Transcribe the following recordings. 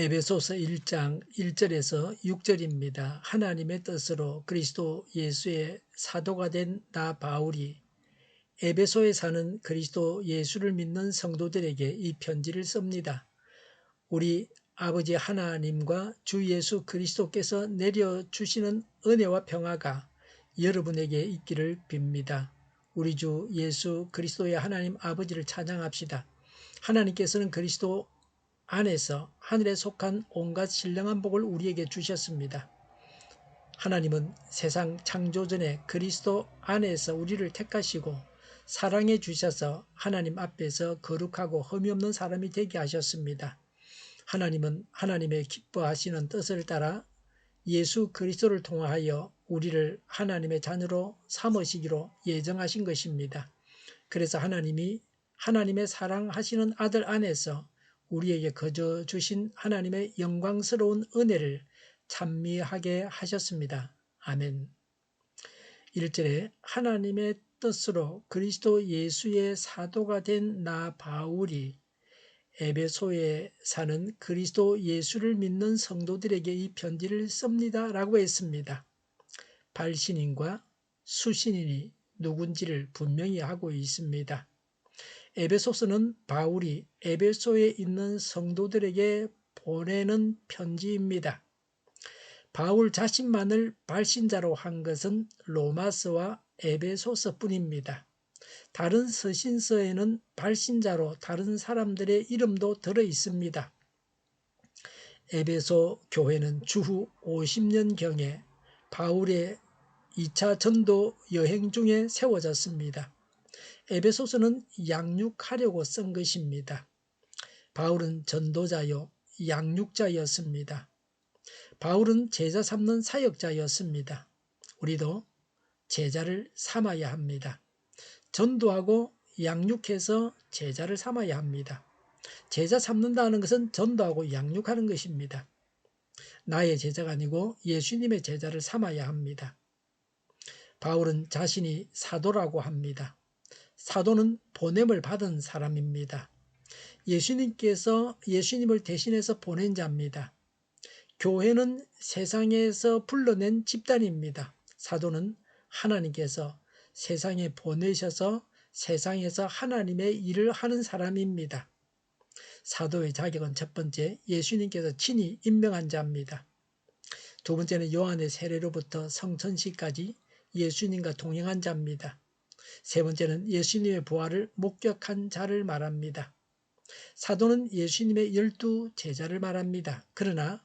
에베소서 1장 1절에서 6절입니다. 하나님의 뜻으로 그리스도 예수의 사도가 된 나 바울이 에베소에 사는 그리스도 예수를 믿는 성도들에게 이 편지를 씁니다. 우리 아버지 하나님과 주 예수 그리스도께서 내려주시는 은혜와 평화가 여러분에게 있기를 빕니다. 우리 주 예수 그리스도의 하나님 아버지를 찬양합시다. 하나님께서는 그리스도 안에서 하늘에 속한 온갖 신령한 복을 우리에게 주셨습니다. 하나님은 세상 창조 전에 그리스도 안에서 우리를 택하시고 사랑해 주셔서 하나님 앞에서 거룩하고 흠이 없는 사람이 되게 하셨습니다. 하나님은 하나님의 기뻐하시는 뜻을 따라 예수 그리스도를 통하여 우리를 하나님의 자녀로 삼으시기로 예정하신 것입니다. 그래서 하나님이 하나님의 사랑하시는 아들 안에서 우리에게 거저 주신 하나님의 영광스러운 은혜를 찬미하게 하셨습니다. 아멘. 1절에 하나님의 뜻으로 그리스도 예수의 사도가 된 나 바울이 에베소에 사는 그리스도 예수를 믿는 성도들에게 이 편지를 씁니다. 라고 했습니다. 발신인과 수신인이 누군지를 분명히 하고 있습니다. 에베소서는 바울이 에베소에 있는 성도들에게 보내는 편지입니다. 바울 자신만을 발신자로 한 것은 로마서와 에베소서뿐입니다. 다른 서신서에는 발신자로 다른 사람들의 이름도 들어 있습니다. 에베소 교회는 주후 50년경에 바울의 2차 전도 여행 중에 세워졌습니다. 에베소서는 양육하려고 쓴 것입니다. 바울은 전도자요, 양육자였습니다. 바울은 제자 삼는 사역자였습니다. 우리도 제자를 삼아야 합니다. 전도하고 양육해서 제자를 삼아야 합니다. 제자 삼는다는 것은 전도하고 양육하는 것입니다. 나의 제자가 아니고 예수님의 제자를 삼아야 합니다. 바울은 자신이 사도라고 합니다. 사도는 보냄을 받은 사람입니다. 예수님께서 예수님을 대신해서 보낸 자입니다. 교회는 세상에서 불러낸 집단입니다. 사도는 하나님께서 세상에 보내셔서 세상에서 하나님의 일을 하는 사람입니다. 사도의 자격은 첫 번째 예수님께서 친히 임명한 자입니다. 두 번째는 요한의 세례로부터 성천시까지 예수님과 동행한 자입니다. 세 번째는 예수님의 부활을 목격한 자를 말합니다. 사도는 예수님의 열두 제자를 말합니다. 그러나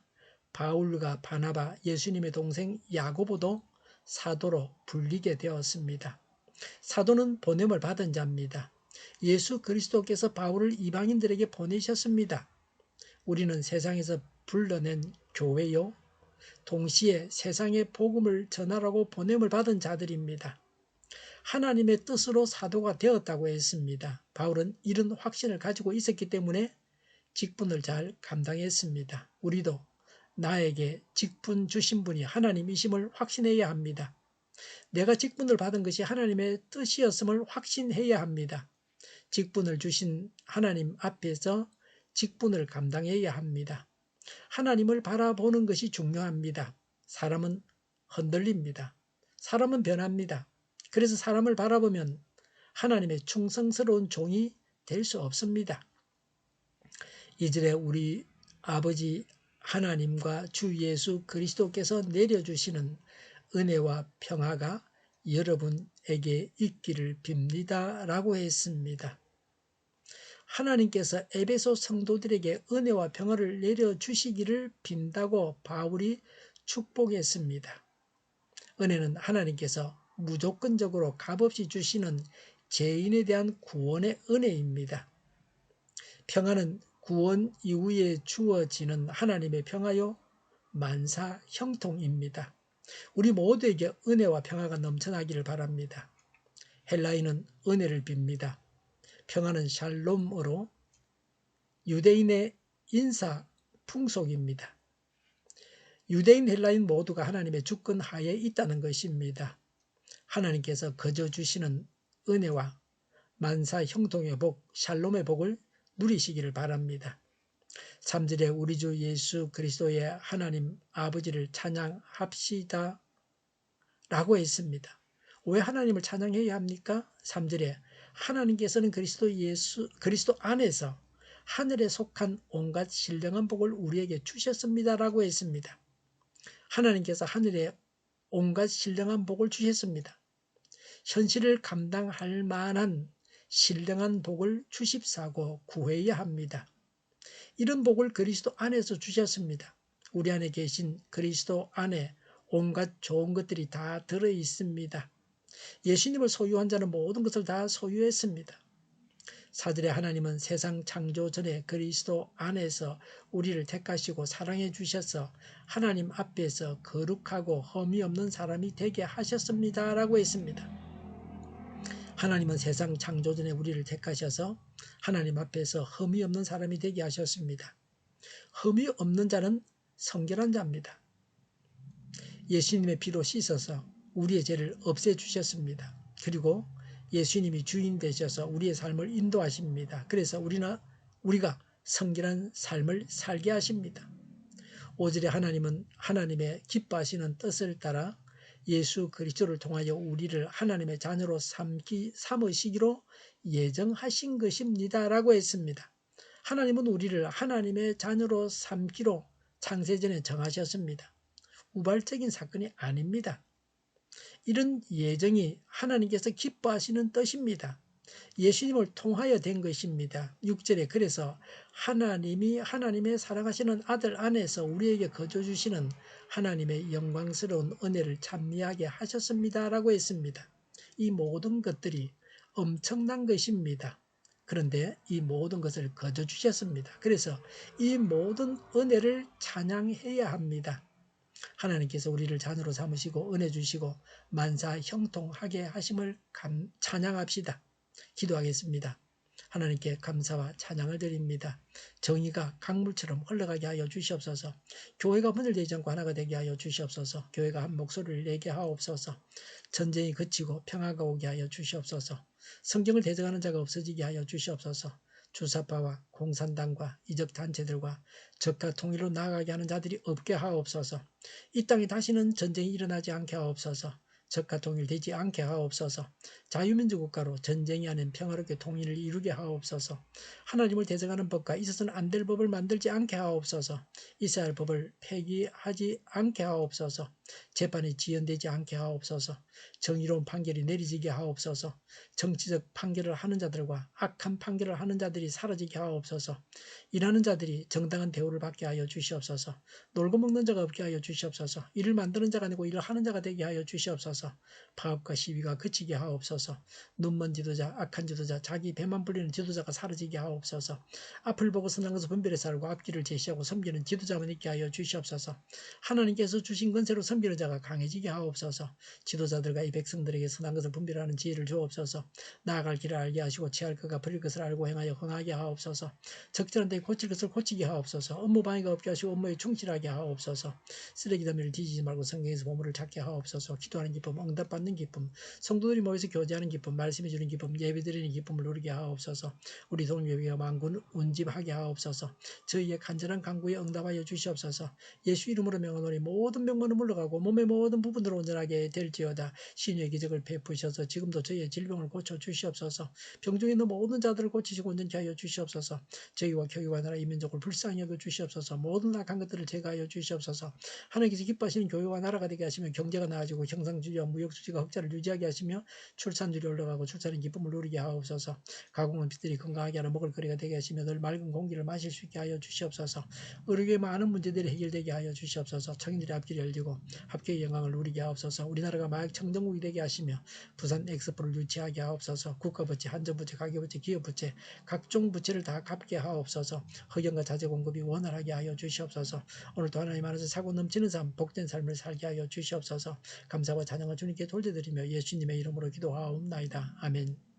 바울과 바나바 예수님의 동생 야고보도 사도로 불리게 되었습니다. 사도는 보냄을 받은 자입니다. 예수 그리스도께서 바울을 이방인들에게 보내셨습니다. 우리는 세상에서 불러낸 교회요. 동시에 세상의 복음을 전하라고 보냄을 받은 자들입니다. 하나님의 뜻으로 사도가 되었다고 했습니다. 바울은 이런 확신을 가지고 있었기 때문에 직분을 잘 감당했습니다. 우리도 나에게 직분 주신 분이 하나님이심을 확신해야 합니다. 내가 직분을 받은 것이 하나님의 뜻이었음을 확신해야 합니다. 직분을 주신 하나님 앞에서 직분을 감당해야 합니다. 하나님을 바라보는 것이 중요합니다. 사람은 흔들립니다. 사람은 변합니다. 그래서 사람을 바라보면 하나님의 충성스러운 종이 될 수 없습니다. 이절에 우리 아버지 하나님과 주 예수 그리스도께서 내려주시는 은혜와 평화가 여러분에게 있기를 빕니다. 라고 했습니다. 하나님께서 에베소 성도들에게 은혜와 평화를 내려주시기를 빈다고 바울이 축복했습니다. 은혜는 하나님께서 무조건적으로 값없이 주시는 죄인에 대한 구원의 은혜입니다. 평화는 구원 이후에 주어지는 하나님의 평화요 만사 형통입니다. 우리 모두에게 은혜와 평화가 넘쳐나기를 바랍니다. 헬라인은 은혜를 빕니다. 평화는 샬롬으로 유대인의 인사 풍속입니다. 유대인 헬라인 모두가 하나님의 주권 하에 있다는 것입니다. 하나님께서 거저 주시는 은혜와 만사 형통의 복, 샬롬의 복을 누리시기를 바랍니다. 3절에 우리 주 예수 그리스도의 하나님 아버지를 찬양합시다 라고 했습니다. 왜 하나님을 찬양해야 합니까? 3절에 하나님께서는 그리스도 예수 그리스도 안에서 하늘에 속한 온갖 신령한 복을 우리에게 주셨습니다라고 했습니다. 하나님께서 하늘에 온갖 신령한 복을 주셨습니다. 현실을 감당할 만한 신령한 복을 주십사고 구해야 합니다. 이런 복을 그리스도 안에서 주셨습니다. 우리 안에 계신 그리스도 안에 온갖 좋은 것들이 다 들어 있습니다. 예수님을 소유한 자는 모든 것을 다 소유했습니다. 사들의 하나님은 세상 창조 전에 그리스도 안에서 우리를 택하시고 사랑해 주셔서 하나님 앞에서 거룩하고 험이 없는 사람이 되게 하셨습니다. 라고 했습니다. 하나님은 세상 창조 전에 우리를 택하셔서 하나님 앞에서 흠이 없는 사람이 되게 하셨습니다. 흠이 없는 자는 성결한 자입니다. 예수님의 피로 씻어서 우리의 죄를 없애주셨습니다. 그리고 예수님이 주인 되셔서 우리의 삶을 인도하십니다. 그래서 우리나 우리가 성결한 삶을 살게 하십니다. 오절에 하나님은 하나님의 기뻐하시는 뜻을 따라 예수 그리스도를 통하여 우리를 하나님의 자녀로 삼기, 삼으시기로 예정하신 것입니다라고 했습니다. 하나님은 우리를 하나님의 자녀로 삼기로 창세전에 정하셨습니다. 우발적인 사건이 아닙니다. 이런 예정이 하나님께서 기뻐하시는 뜻입니다. 예수님을 통하여 된 것입니다. 6절에 그래서 하나님이 하나님의 사랑하시는 아들 안에서 우리에게 거저 주시는 하나님의 영광스러운 은혜를 찬미하게 하셨습니다라고 했습니다. 이 모든 것들이 엄청난 것입니다. 그런데 이 모든 것을 거저 주셨습니다. 그래서 이 모든 은혜를 찬양해야 합니다. 하나님께서 우리를 자녀로 삼으시고 은혜 주시고 만사 형통하게 하심을 감, 찬양합시다. 기도하겠습니다. 하나님께 감사와 찬양을 드립니다. 정의가 강물처럼 흘러가게 하여 주시옵소서. 교회가 분열되지 않고 하나가 되게 하여 주시옵소서. 교회가 한 목소리를 내게 하옵소서. 전쟁이 그치고 평화가 오게 하여 주시옵소서. 성경을 대적하는 자가 없어지게 하여 주시옵소서. 주사파와 공산당과 이적 단체들과 적과 통일로 나아가게 하는 자들이 없게 하옵소서. 이 땅에 다시는 전쟁이 일어나지 않게 하옵소서. 적과 통일되지 않게 하옵소서. 자유민주 국가로 전쟁이 아닌 평화롭게 통일을 이루게 하옵소서. 하나님을 대적하는 법과 있어서는 안 될 법을 만들지 않게 하옵소서. 할 법을 폐기하지 않게 하옵소서. 재판이 지연되지 않게 하옵소서. 정의로운 판결이 내리지게 하옵소서. 정치적 판결을 하는 자들과 악한 판결을 하는 자들이 사라지게 하옵소서. 일하는 자들이 정당한 대우를 받게 하여 주시옵소서. 놀고 먹는 자가 없게 하여 주시옵소서. 일을 만드는 자가 아니고 일을 하는 자가 되게 하여 주시옵소서. 파업과 시위가 그치게 하옵소서. 눈먼 지도자, 악한 지도자, 자기 배만 불리는 지도자가 사라지게 하옵소서. 앞을 보고 선한 것을 분별해 살고 앞길을 제시하고 섬기는 지도자만 있게 하여 주시옵소서. 하나님께서 주신 권세로 섬기는 자가 강해지게 하옵소서. 지도자들과 이 백성들에게 선한 것을 분별하는 지혜를 주옵소서. 나아갈 길을 알게 하시고 취할 것과 버릴 것을 알고 행하여 흥하게 하옵소서. 적절한 데 고칠 것을 고치게 하옵소서. 업무 방해가 없게 하시고 업무에 충실하게 하옵소서. 쓰레기 더미를 뒤지지 말고 성경에서 보물을 찾게 하옵소서. 기도하는 기쁨, 응답받는 기쁨, 성도들이 모여서 교제 하는 기쁨, 말씀해 주는 기쁨, 예배드리는 기쁨을 누리게 하옵소서. 우리 동료비와 만군 운집하게 하옵소서. 저희의 간절한 강구에 응답하여 주시옵소서. 예수 이름으로 명하노니 모든 병만은 물러가고 몸의 모든 부분으로 온전하게 될지어다. 신의 기적을 베푸셔서 지금도 저희의 질병을 고쳐 주시옵소서. 병중에 있는 모든 자들을 고치시고 온전케 하여 주시옵소서. 저희와 교회와 나라 이민족을 불쌍히 여겨 주시옵소서. 모든 악한 것들을 제거하여 주시옵소서. 하나님께서 기뻐하시는 교회와 나라가 되게 하시며 경제가 나아지고 형상주의와 무역수지가 흑자를 유지하게 하시며 출산 율이 올라가고 출산의 기쁨을 누리게 하옵소서. 가공은 빛들이 건강하게 하는 먹을 거리가 되게 하시며 늘 맑은 공기를 마실 수 있게 하여 주시옵소서. 의료계 많은 문제들이 해결되게 하여 주시옵소서. 청인들의 앞길이 열리고 합계의 영광을 누리게 하옵소서. 우리나라가 마약 청정국이 되게 하시며 부산 엑스포를 유치하게 하옵소서. 국가부채, 한전부채, 가계부채, 기업부채 각종 부채를 다 갚게 하옵소서. 허경과 자재 공급이 원활하게 하여 주시옵소서. 오늘도 하나님 안에서 사고 넘치는 삶, 복된 삶을 살게 하여 주시옵소서. 감사와 찬양을 주님께 돌려드리며 예수님의 이름으로 기도하옵 나이다. 아멘.